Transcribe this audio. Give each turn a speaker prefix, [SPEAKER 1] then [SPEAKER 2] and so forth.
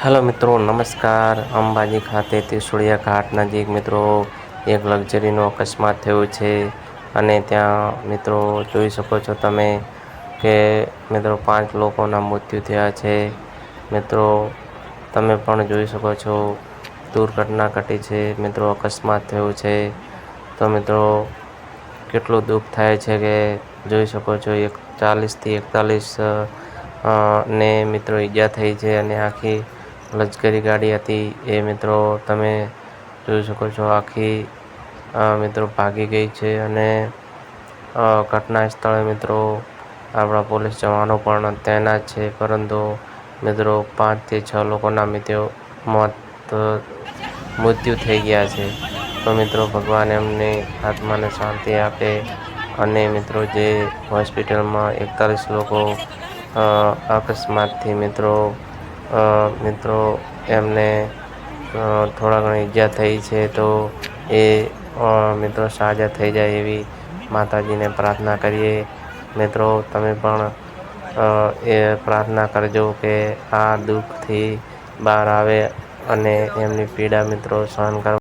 [SPEAKER 1] Hello મિત્રો, નમસ્કાર. અંબાજી ખાતે ત્રિશુળિયા ઘાટ નજીક મિત્રો એક લક્ઝરીનો અકસ્માત થયો છે અને ત્યાં મિત્રો જોઈ શકો છો તમે કે મિત્રો પાંચ લોકોના મૃત્યુ થયા છે. મિત્રો, તમે પણ જોઈ શકો છો દુર્ઘટના ઘટી છે, મિત્રો અકસ્માત થયો છે. તો મિત્રો, કેટલું દુઃખ થાય છે કે જોઈ શકો છો એક ચાલીસથી એકતાલીસ ને મિત્રો ઈજા થઈ છે અને આખી લશ્કરી ગાડી હતી. એ મિત્રો તમે જોઈ શકો છો, આખી મિત્રો ભાગી ગઈ છે અને ઘટના સ્થળે મિત્રો આપણા પોલીસ જવાનો પણ તૈનાત છે. પરંતુ મિત્રો પાંચથી છ લોકોના મિત્રો મોત, મૃત્યુ થઈ ગયા છે. તો મિત્રો ભગવાન એમની આત્માને શાંતિ આપે અને મિત્રો જે હોસ્પિટલમાં એકતાલીસ લોકો અકસ્માતથી મિત્રો મિત્રો, એમને થોડા ઘણી ઈજા થઈ છે તો એ મિત્રો, સાજા થઈ જાય એવી માતાજીને પ્રાર્થના કરીએ. મિત્રો, તમે પણ એ પ્રાર્થના કરજો કે આ દુઃખથી બહાર આવે અને એમની પીડા મિત્રો સહન કરવા.